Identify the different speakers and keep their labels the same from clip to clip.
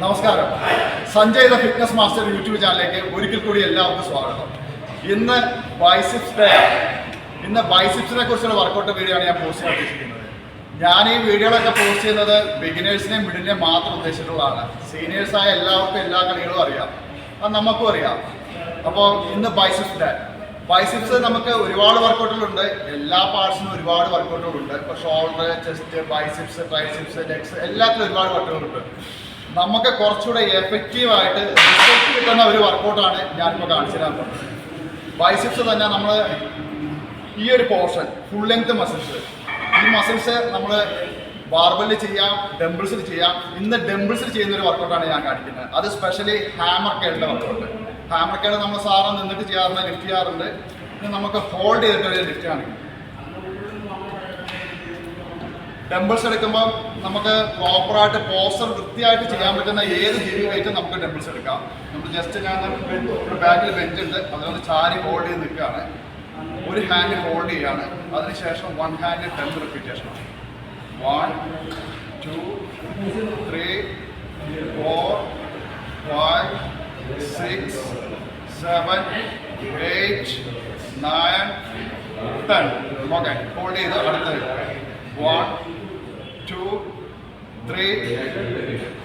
Speaker 1: നമസ്കാരം. Sanjay the fitness master YouTube ചാനലിലേക്ക് ഒരിക്കൽ കൂടി എല്ലാവർക്കും സ്വാഗതം. ഇന്ന് ബൈസിപ്സ് ഡേ ഇന്ന് ബൈസിപ്സിനെ കുറിച്ചുള്ള വർക്കൗട്ട് വീഡിയോ ആണ് ഞാൻ പോസ്റ്റ് ചെയ്യാൻ ഉദ്ദേശിക്കുന്നത് ഞാൻ ഈ വീഡിയോകളൊക്കെ പോസ്റ്റ് ചെയ്യുന്നത് ബിഗിനേഴ്സിനെയും മിഡിലിനെയും മാത്രം ഉദ്ദേശിച്ചിട്ടുള്ളതാണ്. സീനിയേഴ്സായ എല്ലാവർക്കും എല്ലാ കളികളും അറിയാം. അത് നമുക്കും അറിയാം. അപ്പോൾ ഇന്ന് ബൈസിപ്സ് ഡേ ബൈസിപ്സ് നമുക്ക് ഒരുപാട് വർക്കൗട്ടുകളുണ്ട് എല്ലാ പാർട്സിനും ഒരുപാട് വർക്കൗട്ടുകളുണ്ട് ഇപ്പോൾ shoulder chest biceps triceps legs എല്ലാത്തിലും ഒരുപാട് വർക്കൗട്ടുകളുണ്ട് നമുക്ക് കുറച്ചുകൂടെ എഫക്റ്റീവ് ആയിട്ട് റിസൾട്ട് കിട്ടുന്ന ഒരു വർക്കൗട്ടാണ് ഞാനിപ്പോൾ കാണിച്ചു തരാൻ പോകുന്നത് ബൈസിപ്സ് തന്നെ നമ്മൾ ഈ ഒരു പോർഷൻ ഫുൾ ലെങ്ത് മസിൽസ് ഈ മസിൽസ് നമ്മൾ ബാർബലിൽ ചെയ്യാം ഡംബിൾസിൽ ചെയ്യാം. ഇന്ന് ഡംബിൾസിൽ ചെയ്യുന്ന ഒരു വർക്കൗട്ടാണ് ഞാൻ കാണിക്കുന്നത്. അത് സ്പെഷ്യലി ഹാമർ കേളിന്റെ വർക്കൗട്ട് ഹാമർ കേൾ നമ്മൾ സാറ് നിന്നിട്ട് ചെയ്യാറുണ്ട് ലിഫ്റ്റ് ചെയ്യാറുണ്ട്. ഇത് നമുക്ക് ഹോൾഡ് ചെയ്തിട്ട് ഒരു ലിഫ്റ്റ് കാണിക്കും. ഡംബിൾസ് എടുക്കുമ്പോൾ നമുക്ക് പ്രോപ്പറായിട്ട് പോസ്റ്റർ വൃത്തിയായിട്ട് ചെയ്യാൻ പറ്റുന്ന ഏത് ഹെവി വെയിറ്റ് നമുക്ക് ഡംബിൾസ് എടുക്കാം. നമ്മൾ ജസ്റ്റ് ഞാൻ ബാക്കിൽ ബെഞ്ച് ഉണ്ട്. അതിനൊന്ന് ചാരി ഹോൾഡ് ചെയ്ത് നിൽക്കുകയാണ്. ഒരു ഹാൻഡ് ഹോൾഡ് ചെയ്യാണ്. അതിനുശേഷം one hand ten repetition one two three four five six seven eight nine ten okay hold ചെയ്ത് അടുത്തത്. One three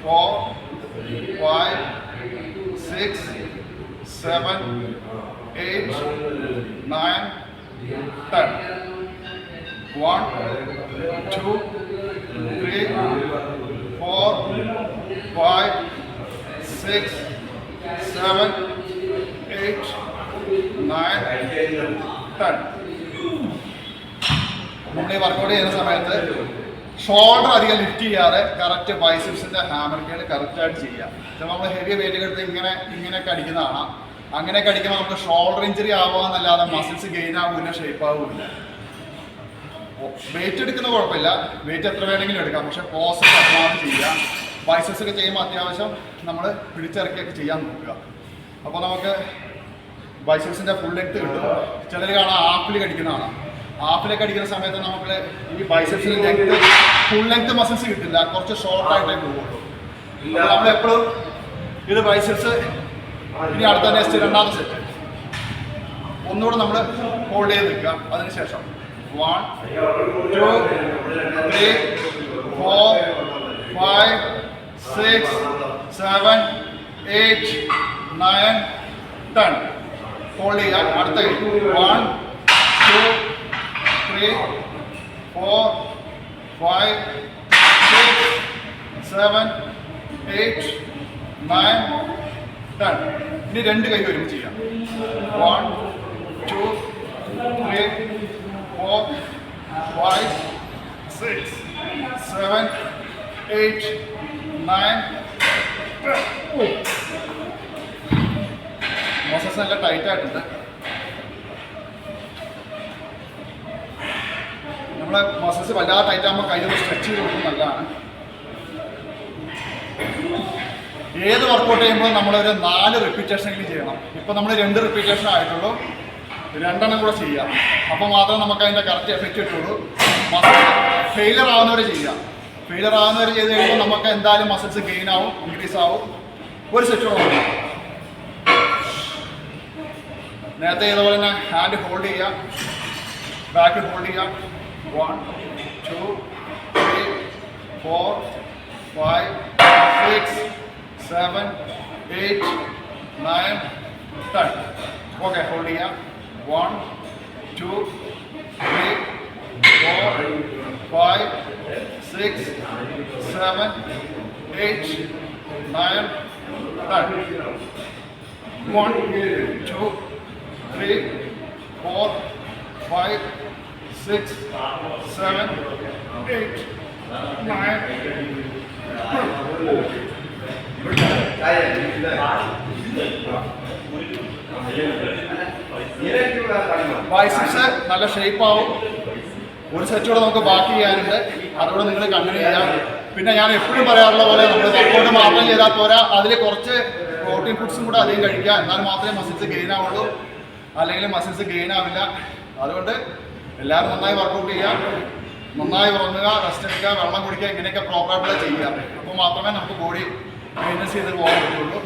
Speaker 1: four five six seven eight nine ten one two three four five six seven eight nine ten നമ്മൾ ഈ workout ചെയ്യുന്ന സമയത്ത്? Shoulder അധികം lift ചെയ്യാതെ correct ബൈസിപ്സിന്റെ hammer കേൾ കറക്റ്റായിട്ട് ചെയ്യാം ചിലപ്പോൾ നമ്മൾ ഹെവി വെയിറ്റ് എടുത്ത് ഇങ്ങനെ ഇങ്ങനെയൊക്കെ അടിക്കുന്നതാണ് അങ്ങനെയൊക്കെ അടിക്കുമ്പോൾ നമുക്ക് ഷോൾഡർ ഇഞ്ചറി ആവാന്നല്ലാതെ മസിൽസ് ഗെയിൻ ആവില്ല ഷേപ്പ് ആവില്ല. വെയിറ്റ് എടുക്കുന്ന കുഴപ്പമില്ല. വെയിറ്റ് എത്ര വേണമെങ്കിലും എടുക്കാം. പക്ഷെ പോസ് അഡ്വാൻസ് ചെയ്യാം ബൈസസ് ഒക്കെ ചെയ്യുമ്പോൾ അത്യാവശ്യം നമ്മൾ പിടിച്ചിറക്കിയൊക്കെ ചെയ്യാൻ നോക്കുക. അപ്പോൾ നമുക്ക് ബൈസസിന്റെ ഫുൾ ലെങ്ത് കിട്ടും. ചിലർ കാണാം ആപ്പിൾ കടിക്കുന്നതാണ് ആപ്പിലൊക്കെ അടിക്കുന്ന സമയത്ത് നമുക്ക് ഈ ബൈസെപ്സിൽ ലെങ്ത് ഫുൾ ലെങ്ത് മസിൽസ് കിട്ടില്ല. കുറച്ച് ഷോർട്ട് ആയിട്ടേ പോകുള്ളൂ നമ്മൾ എപ്പോഴും ഇത് ബൈസെപ്സ് ഇനി അടുത്ത നെക്സ്റ്റ് രണ്ടാമത്തെ സെറ്റ് ഒന്നുകൂടെ നമ്മൾ ഹോൾഡ് ചെയ്ത് നിൽക്കുക അതിനുശേഷം one two three four five six seven eight nine ten hold ചെയ്യുക അടുത്ത one two three four, five, six, seven, eight, nine, ten. ഇനി രണ്ട് കൈ ഒരുമിച്ച് ചെയ്യാം. One two three four five six seven eight nine Moses നല്ല tight നമ്മളെ muscles വല്ലാതെ ടൈറ്റ് ആകുമ്പോൾ കൈ സ്ട്രെച്ച് ചെയ്ത് കൊടുക്കുന്നത് നല്ലതാണ്. ഏത് വർക്കൗട്ട് ചെയ്യുമ്പോൾ നമ്മളൊരു നാല് റിപ്പീറ്റേഷനെങ്കിലും ചെയ്യണം. ഇപ്പം നമ്മൾ രണ്ട് റിപ്പീറ്റേഷൻ ആയിട്ടുള്ളൂ. രണ്ടെണ്ണം കൂടെ ചെയ്യാം. അപ്പോൾ മാത്രം നമുക്ക് അതിന്റെ കറക്റ്റ് എഫക്റ്റ് കിട്ടുള്ളൂ. ഫെയിലർ ആവുന്നവരെ ചെയ്യാം. ഫെയിലർ ആവുന്നവരെ ചെയ്ത് കഴിയുമ്പോൾ നമുക്ക് എന്തായാലും മസിൽസ് ഗെയിൻ ആവും ഇൻക്രീസ് ആവും. ഒരു സെറ്റ് കൂടെ നേരത്തെ ഇതുപോലെ തന്നെ ഹാൻഡ് ഹോൾഡ് ചെയ്യാം. ബാക്ക് ഹോൾഡ് ചെയ്യാം. One, two, three, four, five, six, seven, eight, nine, ten. Okay, hold here. One, two, three, four, five, six, seven, eight, nine, ten. One, two, three, four, five, six, seven, eight, nine. Biceps നല്ല shape ആവും. ഒരു set കൂടെ നമുക്ക് ബാക്കി ചെയ്യാനുണ്ട്. അതുകൂടെ നിങ്ങൾ continue ചെയ്യാം. പിന്നെ ഞാൻ എപ്പോഴും പറയാറുള്ള പോലെ നമ്മൾ വർക്കൗട്ട് മാത്രം ചെയ്താൽ പോരാ. അതിൽ കുറച്ച് പ്രോട്ടീൻ ഫുഡ്സും കൂടെ അധികം കഴിക്കുക. എന്നാൽ മാത്രമേ മസിൽസ് ഗെയിൻ ആവുള്ളൂ. അല്ലെങ്കിൽ മസിൽസ് ഗെയിൻ ആവില്ല. അതുകൊണ്ട് എല്ലാവരും നന്നായി വർക്കൗട്ട് ചെയ്യുക. നന്നായി ഉറങ്ങുക റെസ്റ്റ് എടുക്കുക വെള്ളം കുടിക്കുക ഇങ്ങനെയൊക്കെ പ്രോപ്പറായിട്ടുള്ള ചെയ്യുക. അപ്പോൾ മാത്രമേ നമുക്ക് ബോഡി മെയിന്റെസ് ചെയ്ത് പോകാൻ പറ്റുള്ളൂ.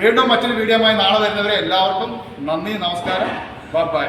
Speaker 1: വീണ്ടും മറ്റൊരു വീഡിയോ നാളെ വരുന്നവരെ എല്ലാവർക്കും നന്ദി നമസ്കാരം. ബൈ